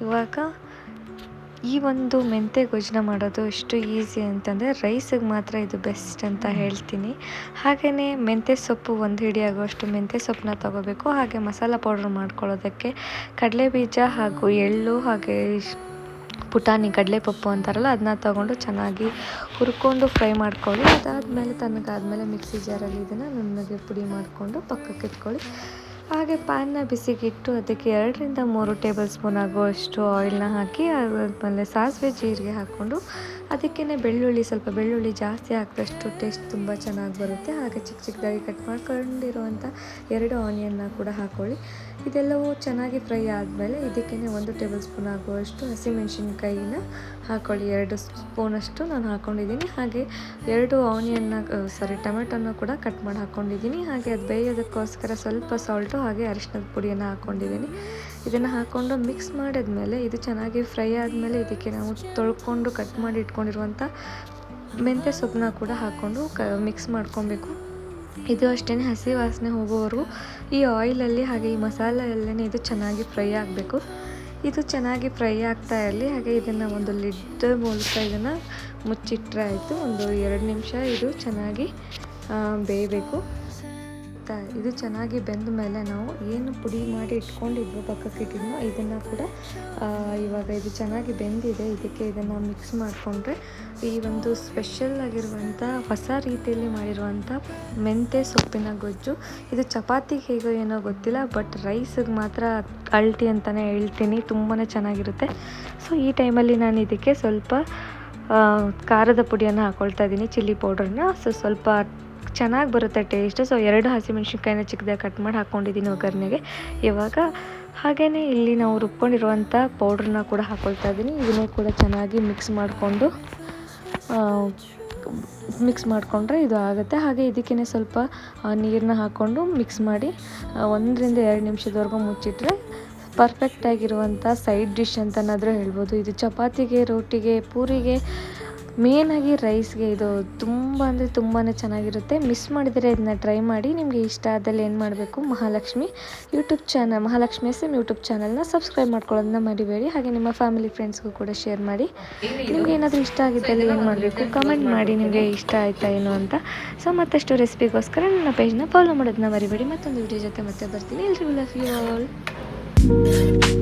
ಇವಾಗ ಈ ಒಂದು ಮೆಂತ್ಯ ಗೊಜ್ಜನ್ನ ಮಾಡೋದು ಎಷ್ಟು ಈಸಿ ಅಂತಂದರೆ ರೈಸಿಗೆ ಮಾತ್ರ ಇದು ಬೆಸ್ಟ್ ಅಂತ ಹೇಳ್ತೀನಿ. ಹಾಗೆಯೇ ಮೆಂತ್ಯ ಸೊಪ್ಪು ಒಂದು ಹಿಡಿ ಆಗುವಷ್ಟು ಮೆಂತ್ಯ ಸೊಪ್ಪನ್ನ ತೊಗೋಬೇಕು. ಹಾಗೆ ಮಸಾಲ ಪೌಡ್ರ್ ಮಾಡ್ಕೊಳ್ಳೋದಕ್ಕೆ ಕಡಲೆ ಬೀಜ ಹಾಗೂ ಎಳ್ಳು ಹಾಗೆ ಪುಟಾಣಿ ಕಡಲೆಪಪ್ಪು ಅಂತಾರಲ್ಲ ಅದನ್ನ ತೊಗೊಂಡು ಚೆನ್ನಾಗಿ ಹುರ್ಕೊಂಡು ಫ್ರೈ ಮಾಡ್ಕೊಳ್ಳಿ. ಅದಾದಮೇಲೆ ತನಗಾದಮೇಲೆ ಮಿಕ್ಸಿ ಜಾರಲ್ಲಿ ಇದನ್ನು ನುಣ್ಣಗೆ ಪುಡಿ ಮಾಡಿಕೊಂಡು ಪಕ್ಕಕ್ಕೆ ಇಟ್ಕೊಳ್ಳಿ ಹಾಗೆ ಪ್ಯಾನ್ನ ಬಿಸಿಗಿಟ್ಟು ಅದಕ್ಕೆ ಎರಡರಿಂದ ಮೂರು ಟೇಬಲ್ ಸ್ಪೂನ್ ಆಗುವಷ್ಟು ಆಯಿಲ್ನ ಹಾಕಿ ಅದಾದಮೇಲೆ ಸಾಸಿವೆ ಜೀರಿಗೆ ಹಾಕ್ಕೊಂಡು ಅದಕ್ಕೇ ಬೆಳ್ಳುಳ್ಳಿ, ಸ್ವಲ್ಪ ಬೆಳ್ಳುಳ್ಳಿ ಜಾಸ್ತಿ ಹಾಕಿದಷ್ಟು ಟೇಸ್ಟ್ ತುಂಬ ಚೆನ್ನಾಗಿ ಬರುತ್ತೆ. ಹಾಗೆ ಚಿಕ್ಕ ಚಿಕ್ಕದಾಗಿ ಕಟ್ ಮಾಡ್ಕೊಂಡಿರುವಂಥ ಎರಡು ಆನಿಯನ್ನ ಕೂಡ ಹಾಕ್ಕೊಳ್ಳಿ ಇದೆಲ್ಲವೂ ಚೆನ್ನಾಗಿ ಫ್ರೈ ಆದಮೇಲೆ ಇದಕ್ಕೇ ಒಂದು ಟೇಬಲ್ ಸ್ಪೂನ್ ಆಗುವಷ್ಟು ಹಸಿಮೆಣಸಿನ್ಕಾಯಿನ ಹಾಕ್ಕೊಳ್ಳಿ ಎರಡು ಸ್ಪೂನಷ್ಟು ನಾನು ಹಾಕ್ಕೊಂಡಿದ್ದೀನಿ ಹಾಗೆ ಎರಡು ಆನಿಯನ್ನ ಸಾರಿ ಟೊಮೆಟೊನ ಕೂಡ ಕಟ್ ಮಾಡಿ ಹಾಕ್ಕೊಂಡಿದ್ದೀನಿ ಹಾಗೆ ಅದು ಬೇಯೋದಕ್ಕೋಸ್ಕರ ಸ್ವಲ್ಪ ಸಾಲ್ಟು ಹಾಗೆ ಅರಿಶಿನದ ಪುಡಿಯನ್ನು ಹಾಕ್ಕೊಂಡಿದ್ದೀನಿ ಇದನ್ನು ಹಾಕ್ಕೊಂಡು ಮಿಕ್ಸ್ ಮಾಡಿದ್ಮೇಲೆ ಇದು ಚೆನ್ನಾಗಿ ಫ್ರೈ ಆದಮೇಲೆ ಇದಕ್ಕೆ ನಾವು ತೊಳ್ಕೊಂಡು ಕಟ್ ಮಾಡಿ ಇಟ್ಕೊಂಡಿರುವಂಥ ಮೆಂತ್ಯ ಸೊಪ್ಪನ್ನ ಕೂಡ ಹಾಕ್ಕೊಂಡು ಕ ಮಿಕ್ಸ್ ಮಾಡ್ಕೊಬೇಕು. ಇದು ಅಷ್ಟೇ ಹಸಿ ವಾಸನೆ ಹೋಗೋವರೆಗೂ ಈ ಆಯಿಲಲ್ಲಿ ಹಾಗೆ ಈ ಮಸಾಲೆಯಲ್ಲೇ ಇದು ಚೆನ್ನಾಗಿ ಫ್ರೈ ಆಗಬೇಕು. ಇದು ಚೆನ್ನಾಗಿ ಫ್ರೈ ಆಗ್ತಾ ಇರಲಿ, ಹಾಗೆ ಇದನ್ನು ಒಂದು ಲಿಡ್ ಮೂಲಕ ಇದನ್ನು ಮುಚ್ಚಿಟ್ಟರೆ ಆಯಿತು. ಒಂದು ಎರಡು ನಿಮಿಷ ಇದು ಚೆನ್ನಾಗಿ ಬೇಯಬೇಕು. ಇದು ಚೆನ್ನಾಗಿ ಬೆಂದ ಮೇಲೆ ನಾವು ಏನು ಪುಡಿ ಮಾಡಿ ಇಟ್ಕೊಂಡಿದ್ವಿ ಪಕ್ಕಕ್ಕೆ ಇಟ್ಟಿದ್ನೋ ಇದನ್ನು ಕೂಡ ಇವಾಗ ಇದು ಚೆನ್ನಾಗಿ ಬೆಂದಿದೆ. ಇದಕ್ಕೆ ಇದನ್ನು ಮಿಕ್ಸ್ ಮಾಡಿಕೊಂಡ್ರೆ ಈ ಒಂದು ಸ್ಪೆಷಲ್ ಆಗಿರುವಂಥ ಹೊಸ ರೀತಿಯಲ್ಲಿ ಮಾಡಿರುವಂಥ ಮೆಂತೆ ಸೊಪ್ಪಿನ ಗೊಜ್ಜು. ಇದು ಚಪಾತಿಗೆ ಹೇಗೋ ಏನೋ ಗೊತ್ತಿಲ್ಲ ಬಟ್ ರೈಸಿಗೆ ಮಾತ್ರ ಅಲ್ಟಿ ಅಂತಲೇ ಹೇಳ್ತೀನಿ. ತುಂಬಾ ಚೆನ್ನಾಗಿರುತ್ತೆ. ಸೊ ಈ ಟೈಮಲ್ಲಿ ನಾನು ಇದಕ್ಕೆ ಸ್ವಲ್ಪ ಖಾರದ ಪುಡಿಯನ್ನು ಹಾಕ್ಕೊಳ್ತಾ ಇದ್ದೀನಿ ಚಿಲ್ಲಿ ಪೌಡ್ರನ್ನ ಸೊ ಸ್ವಲ್ಪ ಚೆನ್ನಾಗಿ ಬರುತ್ತೆ ಟೇಸ್ಟ್ ಸೊ ಎರಡು ಹಸಿಮೆಣ್ಸಿನ್ಕಾಯಿನ ಚಿಕ್ಕದಾಗಿ ಕಟ್ ಮಾಡಿ ಹಾಕ್ಕೊಂಡಿದ್ದೀನಿ ಒಗ್ಗರಣೆಗೆ. ಇವಾಗ ಹಾಗೆಯೇ ಇಲ್ಲಿ ನಾವು ರುಬ್ಕೊಂಡಿರುವಂಥ ಪೌಡ್ರನ್ನ ಕೂಡ ಹಾಕ್ಕೊಳ್ತಾ ಇದ್ದೀನಿ. ಇದನ್ನು ಕೂಡ ಚೆನ್ನಾಗಿ ಮಿಕ್ಸ್ ಮಾಡಿಕೊಂಡು ಮಿಕ್ಸ್ ಮಾಡಿಕೊಂಡ್ರೆ ಇದು ಆಗುತ್ತೆ. ಹಾಗೆ ಇದಕ್ಕೇ ಸ್ವಲ್ಪ ನೀರನ್ನ ಹಾಕ್ಕೊಂಡು ಮಿಕ್ಸ್ ಮಾಡಿ ಒಂದರಿಂದ ಎರಡು ನಿಮಿಷದವರೆಗೂ ಮುಚ್ಚಿಟ್ರೆ ಪರ್ಫೆಕ್ಟಾಗಿರುವಂಥ ಸೈಡ್ ಡಿಶ್ ಅಂತನಾದರೂ ಹೇಳ್ಬೋದು. ಇದು ಚಪಾತಿಗೆ, ರೋಟಿಗೆ, ಪೂರಿಗೆ ಮೇನಾಗಿ ರೈಸ್ಗೆ ಇದು ತುಂಬ ಅಂದರೆ ತುಂಬಾ ಚೆನ್ನಾಗಿರುತ್ತೆ. ಮಿಸ್ ಮಾಡಿದರೆ ಇದನ್ನ ಟ್ರೈ ಮಾಡಿ ನಿಮಗೆ ಇಷ್ಟ ಆದಲ್ಲಿ ಏನು ಮಾಡಬೇಕು? Mahalakshmi YouTube channel Mahalakshmi S M YouTube ಚಾನಲ್ನ ಸಬ್ಸ್ಕ್ರೈಬ್ ಮಾಡ್ಕೊಳ್ಳೋದನ್ನ ಮರಿಬೇಡಿ. ಹಾಗೆ ನಿಮ್ಮ ಫ್ಯಾಮಿಲಿ ಫ್ರೆಂಡ್ಸ್ಗೂ ಕೂಡ ಶೇರ್ ಮಾಡಿ. ನಿಮ್ಗೆ ಏನಾದರೂ ಇಷ್ಟ ಆಗಿದ್ದಲ್ಲಿ ಏನು ಮಾಡಬೇಕು? ಕಮೆಂಟ್ ಮಾಡಿ ನಿಮಗೆ ಇಷ್ಟ ಆಯಿತಾ ಏನು ಅಂತ. ಸೊ ಮತ್ತಷ್ಟು ರೆಸಿಪಿಗೋಸ್ಕರ ನನ್ನ ಪೇಜ್ನ ಫಾಲೋ ಮಾಡೋದನ್ನ ಮರಿಬೇಡಿ. ಮತ್ತೊಂದು ವಿಡಿಯೋ ಜೊತೆ ಮತ್ತೆ ಬರ್ತೀನಿ. ಎಲ್ರಿಗೂ ಲವ್ ಯು ಆಲ್